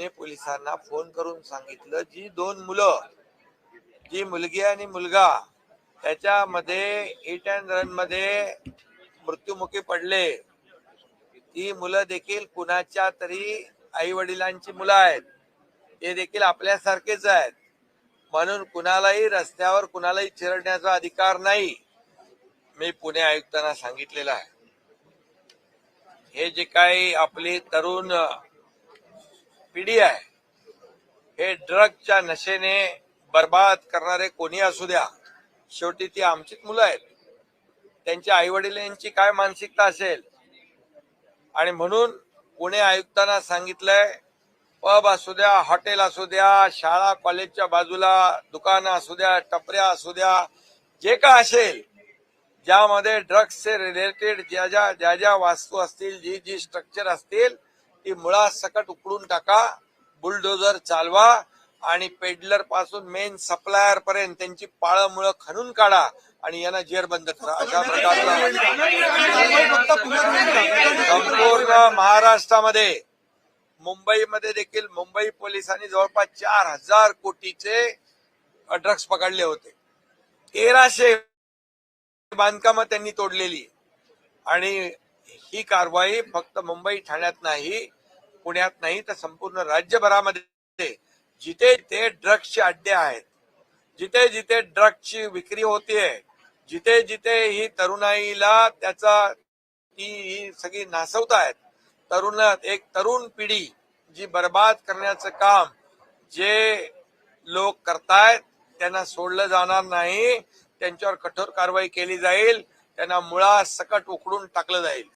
पुणे पोलिसांना फोन करून सांगितलं जी दोन मुलं जी मुलगी आणि मुलगा त्याच्यामध्ये हिट अँड रनमध्ये मृत्युमुखी पडले. ती मुलं देखील कुणाच्या तरी आई वडिलांची मुलं आहेत. ते देखील आपल्यासारखेच आहेत. म्हणून कुणालाही रस्त्यावर कुणालाही चिरडण्याचा अधिकार नाही मी पुणे आयुक्तांना सांगितलेलं आहे. हे जे काही आपली तरुण पिढी आहे हे ड्रगच्या नशेने बर्बाद करणारे कोणी असू द्या शेवटी ती आमचीच मुलं आहेत. त्यांच्या आई वडिलांची काय मानसिकता असेल? आणि म्हणून पुणे आयुक्तांना सांगितलंय पब असू द्या हॉटेल असू द्या शाळा कॉलेजच्या बाजूला दुकानं असू द्या टपऱ्या असू द्या जे काय असेल ज्यामध्ये ड्रग्सचे रिलेटेड ज्या ज्या ज्या ज्या वास्तू असतील जी जी स्ट्रक्चर असतील ती मुळासकट उकडून टाका बुलडोजर चालवा आणि पेडलरपासून मेन सप्लायर पर्यंत त्यांची पाळं मुळं खणून काढा आणि यांना जेरबंद करा. अशा प्रकारचा संपूर्ण महाराष्ट्रामध्ये मुंबईमध्ये देखील मुंबई पोलिसांनी जवळपास चार हजार कोटीचे ड्रग्स पकडले होते. तेराशे बांधकामं त्यांनी तोडलेली. आणि ही कारवाई फक्त मुंबई ठाण्यात नाही पुण्यात नाही तर संपूर्ण राज्यभरामध्ये जिथे ते ड्रग्सचे अड्डे आहेत जिथे जिथे ड्रग्सची विक्री होतीये जिथे जिथे ही तरुणाईला त्याचा ती ही सगळी नासवत आहेत तरुण एक तरुण पिढी जी बर्बाद करण्याचं काम जे लोक करतायत त्यांना सोडलं जाणार नाही त्यांच्यावर कठोर कारवाई केली जाईल त्यांना मुळा सकट उकडून टाकलं जाईल.